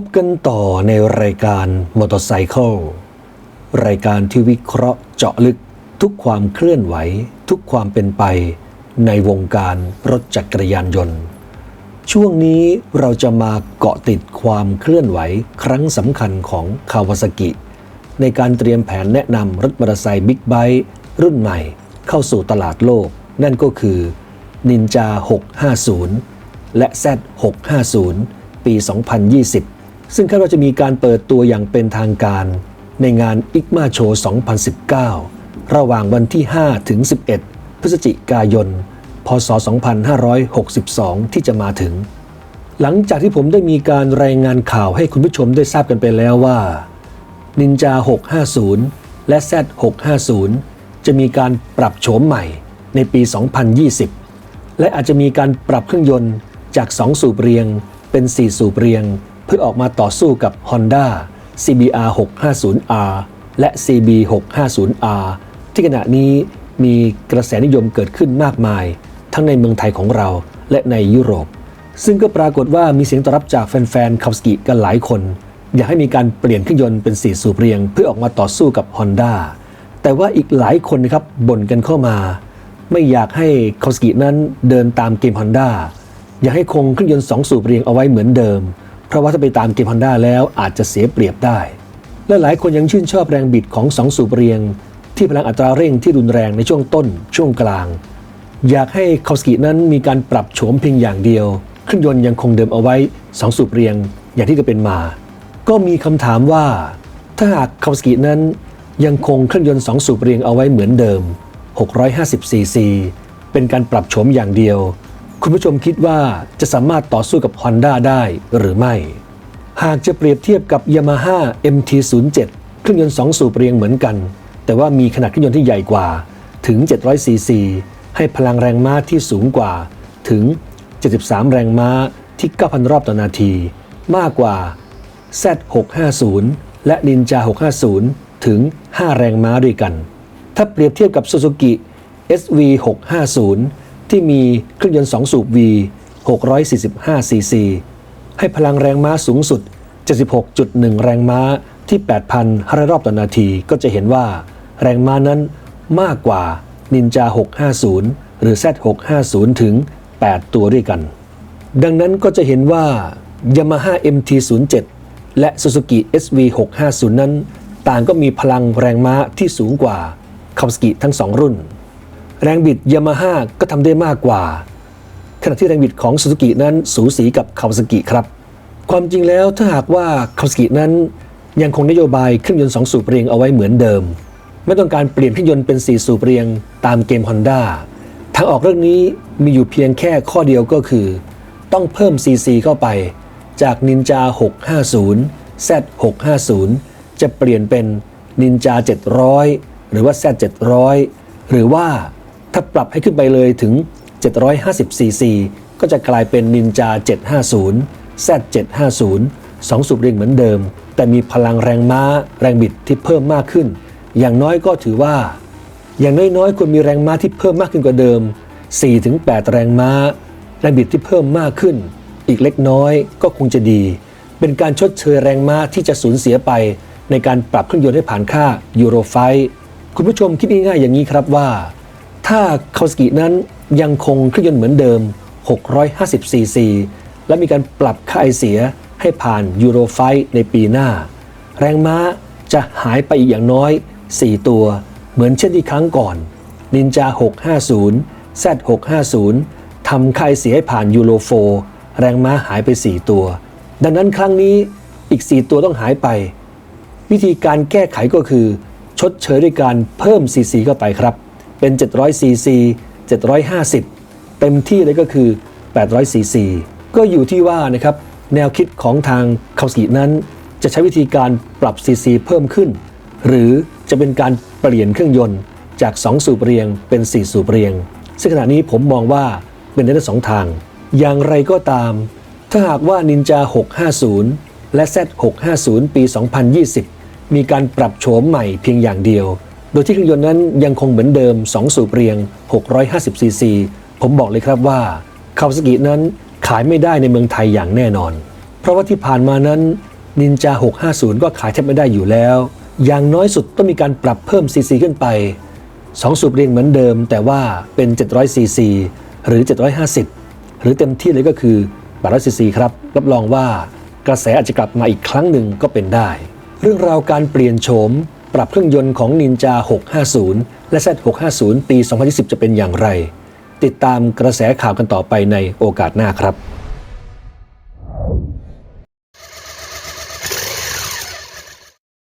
บกันต่อในรายการมอเตอร์ไซค์รายการที่วิเคราะห์เจาะลึกทุกความเคลื่อนไหว ทุกความเป็นไป ในวงการรถจักรยานยนต์ ช่วงนี้เราจะมาเกาะติดความเคลื่อนไหวครั้งสำคัญของคาวาซากิในการเตรียมแผนแนะนำรถมอเตอร์ไซค์บิ๊กไบค์รุ่นใหม่ เข้าสู่ตลาดโลก นั่นก็คือ Ninja 650 และ Z 650 ปี 2020 ซึ่งคาดว่าจะมีการเปิดตัวอย่างเป็นทางการในงาน ICMA Show 2019 ระหว่างวันที่ 5 ถึง 11 พฤศจิกายน พศ 2562 ที่จะมาถึง หลังจากที่ผมได้มีการรายงานข่าวให้คุณผู้ชมได้ทราบกันไปแล้วว่า Ninja 650 และ Z 650จะมีการปรับโฉมใหม่ในปี 2020 และอาจจะมีการปรับเครื่องยนต์จาก 2 สูบเรียงเป็น 4 สูบเรียง พื่อออกมาต่อสู้กับ Honda CBR 650R และ CB 650R ที่ขณะนี้มีกระแสนิยมเกิดขึ้นมากมาย ทั้งในเมืองไทยของเราและในยุโรป ซึ่งก็ปรากฏว่ามีเสียงตอบรับจากแฟนๆคาสกิกันหลายคน อยากให้มีการเปลี่ยนเครื่องยนต์เป็น4สูบเรียง เพื่อออกมาต่อสู้กับ Honda แต่ว่าอีกหลายคนนะครับบ่นกันเข้ามา ไม่อยากให้คาสกินั้นเดินตามเกม Honda อยากให้คงเครื่องยนต์2สูบเรียงเอาไว้เหมือนเดิม ราะว่าถ้าไปตามเกม Honda แล้วอาจจะเสียเปรียบได้ และหลายคนยังชื่นชอบแรงบิดของ2สูบเรียง ที่พลังอัตราเร่งที่รุนแรงในช่วงต้น ช่วงกลาง อยากให้คาสกินั้นมีการปรับโฉมเพียงอย่างเดียว เครื่องยนต์ยังคงเดิมเอาไว้2สูบเรียงอย่างที่จะเป็นมา ก็มีคำถามว่า ถ้าหากคาสกินั้นยังคงเครื่องยนต์2สูบเรียงเอาไว้เหมือนเดิม 650ซีซีเป็นการปรับโฉมอย่างเดียว คุณผู้ชมคิดว่าจะสามารถต่อสู้กับ Honda ได้หรือไม่ หากจะเปรียบเทียบกับ Yamaha MT-07 เครื่องยนต์2สูบเรียงเหมือนกัน แต่ว่ามีขนาดเครื่องยนต์ที่ใหญ่กว่าถึง 700 ซีซี ให้พลังแรงม้าที่สูงกว่าถึง 73 แรงม้าที่ 9,000 รอบต่อนาที มากกว่า Z650 และ Ninja 650 ถึง 5 แรงม้าด้วยกัน ถ้าเปรียบเทียบกับ Suzuki SV650 ที่มีเครื่องยนต์ 2 สูบ V 645ซีซีให้พลังแรงม้าสูงสุด 76.1 แรงม้าที่ 8,500 รอบต่อนาทีก็จะเห็นว่า แรงม้านั้นมากกว่า Ninja 650 หรือ Z650 ถึง 8 ตัวด้วยกัน ดังนั้นก็จะเห็นว่า Yamaha MT-07 และ Suzuki SV650 นั้น ต่างก็มีพลังแรงม้าที่สูงกว่าคาวาซากิทั้ง2รุ่น แรงบิด Yamaha ก็ทำได้มากกว่า ขณะที่แรงบิดของ Suzuki นั้นสูสีกับคาวาซากิครับ ความจริงแล้วถ้าหากว่าคาวาซากินั้น ยังคงนโยบายเครื่องยนต์2สูบเรียงเอาไว้เหมือนเดิม ไม่ต้องการเปลี่ยนเครื่องยนต์เป็น4สูบเรียงตามเกม Honda ทางออกเรื่องนี้มีอยู่เพียงแค่ข้อเดียวก็คือ ต้องเพิ่ม CC เข้าไป จาก Ninja 650 Z 650จะเปลี่ยนเป็น Ninja 700 หรือว่า Z 700หรือว่า ถ้าปรับให้ขึ้นไปเลยถึง 750 cc ก็จะกลายเป็น Ninja 750 Z 750 2สูบเรียงเหมือนเดิม แต่มีพลังแรงม้า แรงบิดที่เพิ่มมากขึ้น อย่างน้อยก็ถือว่า อย่างน้อยๆควรมีแรงม้าที่เพิ่มมากขึ้นกว่าเดิม 4-8 แรงม้า แรงบิดที่เพิ่มมากขึ้น อีกเล็กน้อยก็คงจะดี เป็นการชดเชยแรงม้าที่จะสูญเสียไป ในการปรับเครื่องยนต์ให้ผ่านค่ายูโรไฟคุณผู้ชมคิดง่ายๆอย่างนี้ครับว่า ถ้าคาวาซากินั้นยังคงเครื่องยนต์เหมือนเดิม 650ซีซีและมีการปรับค่าไอเสียให้ผ่านยูโรไฟในปีหน้า แรงม้าจะหายไปอีกอย่างน้อย 4 ตัว เหมือนเช่นที่ครั้งก่อน Ninja 650 Z 650 ทำค่าไอเสียให้ผ่านยูโรโฟแรงม้าหายไป 4 ตัว ดังนั้นครั้งนี้อีก 4 ตัวต้องหายไป วิธีการแก้ไขก็คือ ชดเชยด้วยการเพิ่ม CC เข้าไปครับ เป็น 700 cc 750 เต็มที่เลยก็คือ 800 cc ก็อยู่ที่ว่านะครับแนวคิดของทางคาวาซากินั้น จะใช้วิธีการปรับ CC เพิ่มขึ้น หรือจะเป็นการเปลี่ยนเครื่องยนต์จาก 2 สูบเรียงเป็น 4 สูบเรียง ซึ่งขณะนี้ผมมองว่าเป็นได้ทั้งสองทาง อย่างไรก็ตาม ถ้าหากว่า Ninja 650 และ Z 650 ปี 2020 มีการปรับโฉมใหม่เพียงอย่างเดียว โดยที่เครื่องยนต์นั้นยังคงเหมือนเดิม 2 สูบเรียง 650 ซีซี ผมบอกเลยครับว่าคาวาซากินั้นขายไม่ได้ในเมืองไทยอย่างแน่นอน เพราะว่าที่ผ่านมานั้นนินจา 650 ก็ขายแทบไม่ได้อยู่แล้ว อย่างน้อยสุดต้องมีการปรับเพิ่มซีซีขึ้นไป 2 สูบเรียงเหมือนเดิม แต่ว่าเป็น 700 ซีซีหรือ 750 หรือเต็มที่เลยก็คือ800ซีซีครับ รับรองว่ากระแสอาจจะกลับมาอีกครั้งหนึ่งก็เป็นได้ เรื่องราวการเปลี่ยนโฉม ปรับเครื่องยนต์ของ Ninja 650 และ Z 650 ปี 2020 จะเป็นอย่างไร ติดตามกระแสข่าวกันต่อไปในโอกาสหน้าครับ